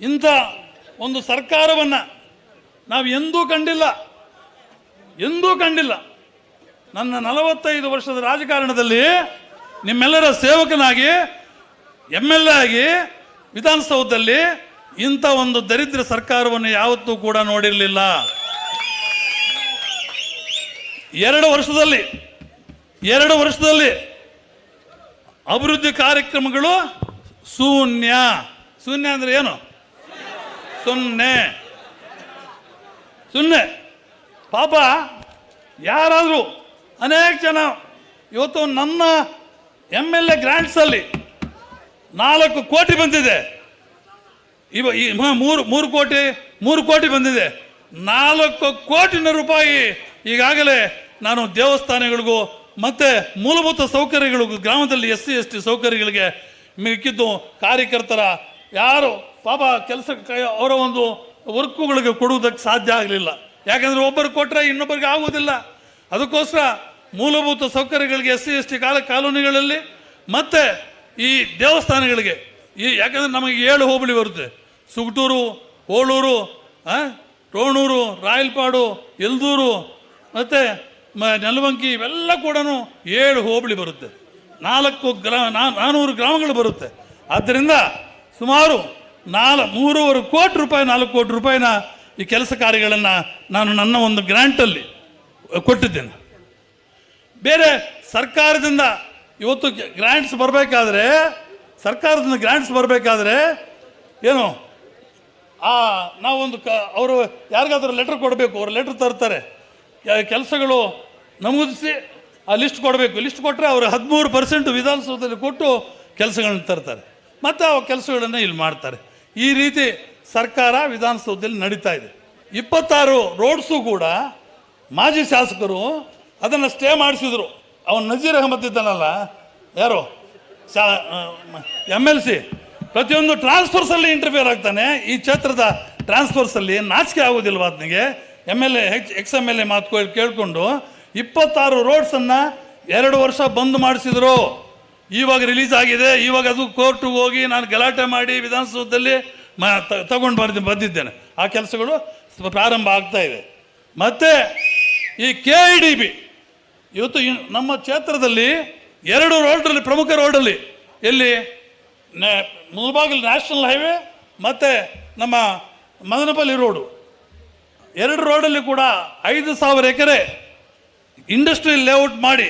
ಇಂಥ ಒಂದು ಸರ್ಕಾರವನ್ನು ನಾವು ಎಂದೂ ಕಂಡಿಲ್ಲ ಎಂದೂ ಕಂಡಿಲ್ಲ. ನನ್ನ ನಲವತ್ತೈದು ವರ್ಷದ ರಾಜಕಾರಣದಲ್ಲಿ ನಿಮ್ಮೆಲ್ಲರ ಸೇವಕನಾಗಿ ಎಂ ಎಲ್ ಎ ಆಗಿ, ವಿಧಾನಸೌಧದಲ್ಲಿ ಇಂಥ ಒಂದು ದರಿದ್ರ ಸರ್ಕಾರವನ್ನು ಯಾವತ್ತೂ ಕೂಡ ನೋಡಿರಲಿಲ್ಲ. ಎರಡು ವರ್ಷದಲ್ಲಿ ಎರಡು ವರ್ಷದಲ್ಲಿ ಅಭಿವೃದ್ಧಿ ಕಾರ್ಯಕ್ರಮಗಳು ಶೂನ್ಯ. ಶೂನ್ಯ ಅಂದ್ರೆ ಏನು? ಸೊನ್ನೆ. ಸುಮ್ಮನೆ ಪಾಪ, ಯಾರಾದರೂ ಅನೇಕ ಜನ ಇವತ್ತು ನನ್ನ ಎಂ ಎಲ್ ಎ ಗ್ರ್ಯಾಂಟ್ಸಲ್ಲಿ ನಾಲ್ಕು ಕೋಟಿ ಬಂದಿದೆ. ಇವ ಮೂರು ಮೂರು ಕೋಟಿ ಮೂರು ಕೋಟಿ ಬಂದಿದೆ. ನಾಲ್ಕು ಕೋಟಿನ ರೂಪಾಯಿ ಈಗಾಗಲೇ ನಾನು ದೇವಸ್ಥಾನಗಳಿಗೂ ಮತ್ತು ಮೂಲಭೂತ ಸೌಕರ್ಯಗಳಿಗೂ ಗ್ರಾಮದಲ್ಲಿ ಎಸ್ ಸಿ, ಎಸ್ ಟಿ ಸೌಕರ್ಯಗಳಿಗೆ ಮಿಕ್ಕಿದ್ದು ಕಾರ್ಯಕರ್ತರ ಯಾರು ಪಾಪ ಕೆಲಸ ಅವರ ಒಂದು ವರ್ಕುಗಳಿಗೆ ಕೊಡುವುದಕ್ಕೆ ಸಾಧ್ಯ ಆಗಲಿಲ್ಲ. ಯಾಕಂದ್ರೆ ಒಬ್ಬರು ಕೊಟ್ಟರೆ ಇನ್ನೊಬ್ಬರಿಗೆ ಆಗುವುದಿಲ್ಲ. ಅದಕ್ಕೋಸ್ಕರ ಮೂಲಭೂತ ಸೌಕರ್ಯಗಳಿಗೆ ಎಸ್ ಸಿ, ಎಸ್ ಟಿ ಕಾಲ, ಕಾಲೋನಿಗಳಲ್ಲಿ ಮತ್ತು ಈ ದೇವಸ್ಥಾನಗಳಿಗೆ ಈ ಯಾಕಂದರೆ ನಮಗೆ ಏಳು ಹೋಬಳಿ ಬರುತ್ತೆ. ಸುಗಟೂರು ಓಳೂರು ಟೋಣೂರು ರಾಯಲ್ಪಾಡು, ಎಲ್ದೂರು, ಮತ್ತು ಮ ನೆಲವಂಕಿ ಇವೆಲ್ಲ ಕೂಡ ಏಳು ಹೋಬಳಿ ಬರುತ್ತೆ. ನಾಲ್ಕು ಗ್ರಾ ನಾ- ನಾನ್ನೂರು ಗ್ರಾಮಗಳು ಬರುತ್ತೆ. ಆದ್ದರಿಂದ ಸುಮಾರು ನಾಲ್ ಮೂರುವರೆ ಕೋಟಿ ರೂಪಾಯಿ, ನಾಲ್ಕು ಕೋಟಿ ರೂಪಾಯಿನ ಈ ಕೆಲಸ ಕಾರ್ಯಗಳನ್ನು ನಾನು ನನ್ನ ಒಂದು ಗ್ರ್ಯಾಂಟಲ್ಲಿ ಕೊಟ್ಟಿದ್ದೇನೆ. ಬೇರೆ ಸರ್ಕಾರದಿಂದ ಇವತ್ತು ಗ್ರ್ಯಾಂಟ್ಸ್ ಬರಬೇಕಾದ್ರೆ, ಸರ್ಕಾರದಿಂದ ಗ್ರ್ಯಾಂಟ್ಸ್ ಬರಬೇಕಾದ್ರೆ ಏನು, ಆ, ನಾವೊಂದು ಕ, ಅವರು ಯಾರಿಗಾದ್ರೂ ಲೆಟ್ರ್ ಕೊಡಬೇಕು, ಅವರು ಲೆಟ್ರ್ ತರ್ತಾರೆ. ಕೆಲಸಗಳು ನಮೂದಿಸಿ ಆ ಲಿಸ್ಟ್ ಕೊಡಬೇಕು. ಲಿಸ್ಟ್ ಕೊಟ್ಟರೆ ಅವರು ಹದಿಮೂರು ಪರ್ಸೆಂಟ್ ವಿಧಾನಸೌಧದಲ್ಲಿ ಕೊಟ್ಟು ಕೆಲಸಗಳನ್ನ ತರ್ತಾರೆ. ಮತ್ತು ಆ ಕೆಲಸಗಳನ್ನು ಇಲ್ಲಿ ಮಾಡ್ತಾರೆ. ಈ ರೀತಿ ಸರ್ಕಾರ ವಿಧಾನಸೌಧದಲ್ಲಿ ನಡೀತಾ ಇದೆ. ಇಪ್ಪತ್ತಾರು ರೋಡ್ಸು ಕೂಡ ಮಾಜಿ ಶಾಸಕರು ಅದನ್ನು ಸ್ಟೇ ಮಾಡಿಸಿದ್ರು. ಅವನು ನಜೀರ್ ಅಹಮದ್ ಇದ್ದಾನಲ್ಲ, ಯಾರು? ಶಾ ಎಂ ಎಲ್ ಸಿ. ಪ್ರತಿಯೊಂದು ಟ್ರಾನ್ಸ್ಫರ್ಸಲ್ಲಿ ಇಂಟರ್ಫಿಯರ್ ಆಗ್ತಾನೆ. ಈ ಕ್ಷೇತ್ರದ ಟ್ರಾನ್ಸ್ಫರ್ಸಲ್ಲಿ ನಾಚಿಕೆ ಆಗೋದಿಲ್ವ ಅದನಿಗೆ M L A H ex M L A ಮಾತು ಕೇಳಿಕೊಂಡು ಇಪ್ಪತ್ತಾರು ರೋಡ್ಸನ್ನು ಎರಡು ವರ್ಷ ಬಂದ್ ಮಾಡಿಸಿದ್ರು. ಇವಾಗ ರಿಲೀಸ್ ಆಗಿದೆ. ಇವಾಗ ಅದು ಕೋರ್ಟಿಗೆ ಹೋಗಿ ನಾನು ಗಲಾಟೆ ಮಾಡಿ ವಿಧಾನಸೌಧದಲ್ಲಿ ಮ ತಗೊಂಡು ಬರ್ದು, ಬಂದಿದ್ದೇನೆ. ಆ ಕೆಲಸಗಳು ಪ್ರಾರಂಭ ಆಗ್ತಾ ಇದೆ. ಮತ್ತು ಈ ಕೆ ಐ ಡಿ ಬಿ ಇವತ್ತು ನಮ್ಮ ಕ್ಷೇತ್ರದಲ್ಲಿ ಎರಡು ರೋಡಲ್ಲಿ ಪ್ರಮುಖ ರೋಡಲ್ಲಿ ಎಲ್ಲಿ ಮುಳಬಾಗಿಲು ನ್ಯಾಷನಲ್ ಹೈವೇ ಮತ್ತು ನಮ್ಮ ಮದನಪಲ್ಲಿ ರೋಡು. ಎರಡು ರೋಡಲ್ಲಿ ಕೂಡ ಐದು ಸಾವಿರ ಎಕರೆ ಇಂಡಸ್ಟ್ರಿಯಲ್ ಲೇಔಟ್ ಮಾಡಿ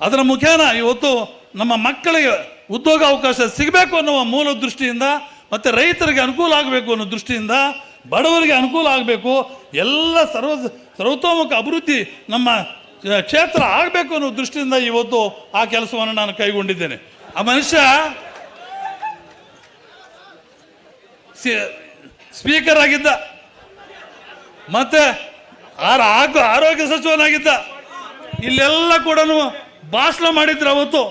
ಅದರ ಮುಖೇನ ಇವತ್ತು ನಮ್ಮ ಮಕ್ಕಳಿಗೆ ಉದ್ಯೋಗ ಅವಕಾಶ ಸಿಗಬೇಕು ಅನ್ನುವ ಮೂಲ ದೃಷ್ಟಿಯಿಂದ ಮತ್ತು ರೈತರಿಗೆ ಅನುಕೂಲ ಆಗಬೇಕು ಅನ್ನೋ ದೃಷ್ಟಿಯಿಂದ ಬಡವರಿಗೆ ಅನುಕೂಲ ಆಗಬೇಕು, ಎಲ್ಲ ಸರ್ವ ಸರ್ವತೋಮುಖ ಅಭಿವೃದ್ಧಿ ನಮ್ಮ ಕ್ಷೇತ್ರ ಆಗಬೇಕು ಅನ್ನೋ ದೃಷ್ಟಿಯಿಂದ ಇವತ್ತು ಆ ಕೆಲಸವನ್ನು ನಾನು ಕೈಗೊಂಡಿದ್ದೇನೆ. ಆ ಮನುಷ್ಯ ಸ್ಪೀಕರ್ ಆಗಿದ್ದ, ಮತ್ತೆ ಆರ ಆರೋಗ್ಯ ಸಚಿವನಾಗಿದ್ದ, ಇಲ್ಲೆಲ್ಲ ಕೂಡ ಭಾಷಣ ಮಾಡಿದ್ರು ಅವತ್ತು.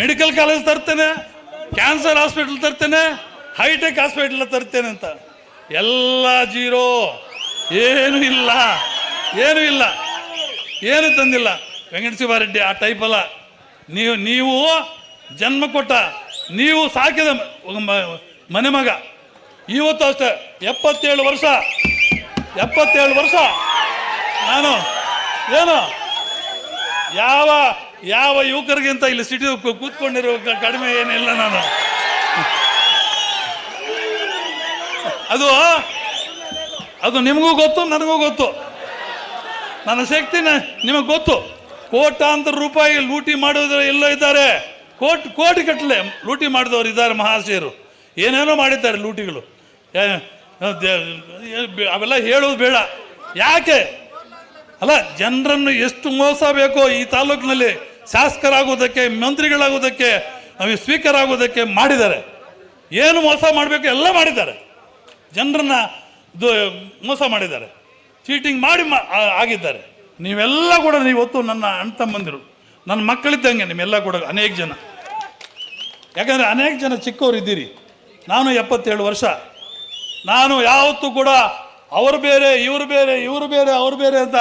ಮೆಡಿಕಲ್ ಕಾಲೇಜ್ ತರ್ತೇನೆ, ಕ್ಯಾನ್ಸರ್ ಹಾಸ್ಪಿಟಲ್ ತರ್ತೇನೆ, ಹೈಟೆಕ್ ಹಾಸ್ಪಿಟಲ್ ತರ್ತೇನೆ ಅಂತ. ಎಲ್ಲ ಜೀರೋ. ಏನು ಇಲ್ಲ ಏನು ಇಲ್ಲ, ಏನು ತಂದಿಲ್ಲ. ವೆಂಕಟ ಶಿವಾರೆಡ್ಡಿ ಆ ಟೈಪ್ ಅಲ್ಲ. ನೀವು ನೀವು ಜನ್ಮ ಕೊಟ್ಟ, ನೀವು ಸಾಕಿದ ಮನೆ ಮಗ. ಇವತ್ತು ಅಷ್ಟೇ, ಎಪ್ಪತ್ತೇಳು ವರ್ಷ ಎಪ್ಪತ್ತೇಳು ವರ್ಷ. ನಾನು, ಏನು? ಯಾವ ಯಾವ ಯುವಕರಿಗಿಂತ ಇಲ್ಲಿ ಸಿಟಿ ಕೂತ್ಕೊಂಡಿರೋ ಕಡಿಮೆ ಏನಿಲ್ಲ ನಾನು. ಅದು ಅದು ನಿಮಗೂ ಗೊತ್ತು, ನನಗೂ ಗೊತ್ತು. ನನ್ನ ಶಕ್ತಿ ನಿಮಗೆ ಗೊತ್ತು. ಕೋಟಾಂತರ ರೂಪಾಯಿ ಲೂಟಿ ಮಾಡೋದ್ರ ಎಲ್ಲ ಇದ್ದಾರೆ. ಕೋಟ್, ಕೋಟಿ ಕಟ್ಟಲೆ ಲೂಟಿ ಮಾಡಿದವರು ಇದ್ದಾರೆ ಮಹಾಶಯರು. ಏನೇನೋ ಮಾಡಿದ್ದಾರೆ ಲೂಟಿಗಳು. ಅವೆಲ್ಲ ಹೇಳೋದು ಬೇಡ. ಯಾಕೆ? ಅಲ್ಲ, ಜನರನ್ನು ಎಷ್ಟು ಮೋಸ ಬೇಕೋ ಈ ತಾಲೂಕಿನಲ್ಲಿ ಶಾಸಕರಾಗೋದಕ್ಕೆ ಮಂತ್ರಿಗಳಾಗೋದಕ್ಕೆ ನಮಗೆ ಸ್ಪೀಕರ್ ಆಗೋದಕ್ಕೆ ಮಾಡಿದ್ದಾರೆ. ಏನು ಮೋಸ ಮಾಡಬೇಕು ಎಲ್ಲ ಮಾಡಿದ್ದಾರೆ. ಜನರನ್ನ ಮೋಸ ಮಾಡಿದ್ದಾರೆ. ಚೀಟಿಂಗ್ ಮಾಡಿ ಆಗಿದ್ದಾರೆ. ನೀವೆಲ್ಲ ಕೂಡ ನೀವತ್ತು ನನ್ನ ಅಣ್ಣ ತಮ್ಮಂದಿರು ನನ್ನ ಮಕ್ಕಳಿದ್ದಂಗೆ ನಿಮ್ಮೆಲ್ಲ ಕೂಡ ಅನೇಕ ಜನ. ಯಾಕಂದರೆ ಅನೇಕ ಜನ ಚಿಕ್ಕವರು ಇದ್ದೀರಿ. ನಾನು ಎಪ್ಪತ್ತೇಳು ವರ್ಷ. ನಾನು ಯಾವತ್ತೂ ಕೂಡ ಅವರು ಬೇರೆ, ಇವರು ಬೇರೆ ಇವರು ಬೇರೆ, ಅವರು ಬೇರೆ ಅಂತ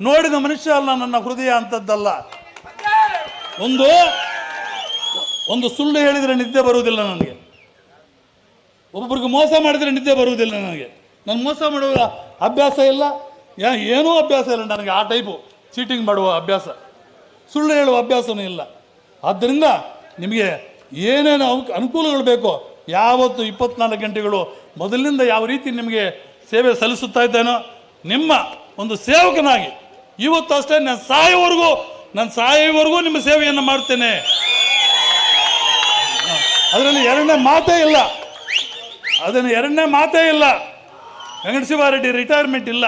ನೋಡಿದ ಮನುಷ್ಯ ಅಲ್ಲ ನನ್ನ ಹೃದಯ ಅಂಥದ್ದಲ್ಲ ಒಂದು ಒಂದು ಸುಳ್ಳು ಹೇಳಿದರೆ ನಿದ್ದೆ ಬರುವುದಿಲ್ಲ ನನಗೆ. ಒಬ್ಬೊಬ್ರಿಗೆ ಮೋಸ ಮಾಡಿದರೆ ನಿದ್ದೆ ಬರುವುದಿಲ್ಲ ನನಗೆ. ನಾನು ಮೋಸ ಮಾಡುವ ಅಭ್ಯಾಸ ಇಲ್ಲ. ಯಾ, ಏನೂ ಅಭ್ಯಾಸ ಇಲ್ಲ. ನನಗೆ ಆ ಟೈಪು ಚೀಟಿಂಗ್ ಮಾಡುವ ಅಭ್ಯಾಸ. ಸುಳ್ಳು ಹೇಳುವ ಅಭ್ಯಾಸವೂ ಇಲ್ಲ. ಆದ್ದರಿಂದ ನಿಮಗೆ ಏನೇನು ಅನುಕೂಲಗಳು ಬೇಕೋ, ಯಾವತ್ತು ಇಪ್ಪತ್ನಾಲ್ಕು ಗಂಟೆಗಳು ಮೊದಲಿನಿಂದ ಯಾವ ರೀತಿ ನಿಮಗೆ ಸೇವೆ ಸಲ್ಲಿಸುತ್ತಾ ಇದ್ದೇನೋ, ನಿಮ್ಮ ಒಂದು ಸೇವಕನಾಗಿ ಇವತ್ತು ಅಷ್ಟೇ ನಾನು ಸಾಯೋವರೆಗೂ ನಾನು ಸಾಯುವವರೆಗೂ ನಿಮ್ಮ ಸೇವೆಯನ್ನು ಮಾಡ್ತೇನೆ. ಅದರಲ್ಲಿ ಎರಡನೇ ಮಾತೇ ಇಲ್ಲ. ಅದನ್ನು ಎರಡನೇ ಮಾತೇ ಇಲ್ಲ. ವೆಂಕಟಶಿವಾರೆಡ್ಡಿ ರಿಟೈರ್ಮೆಂಟ್ ಇಲ್ಲ.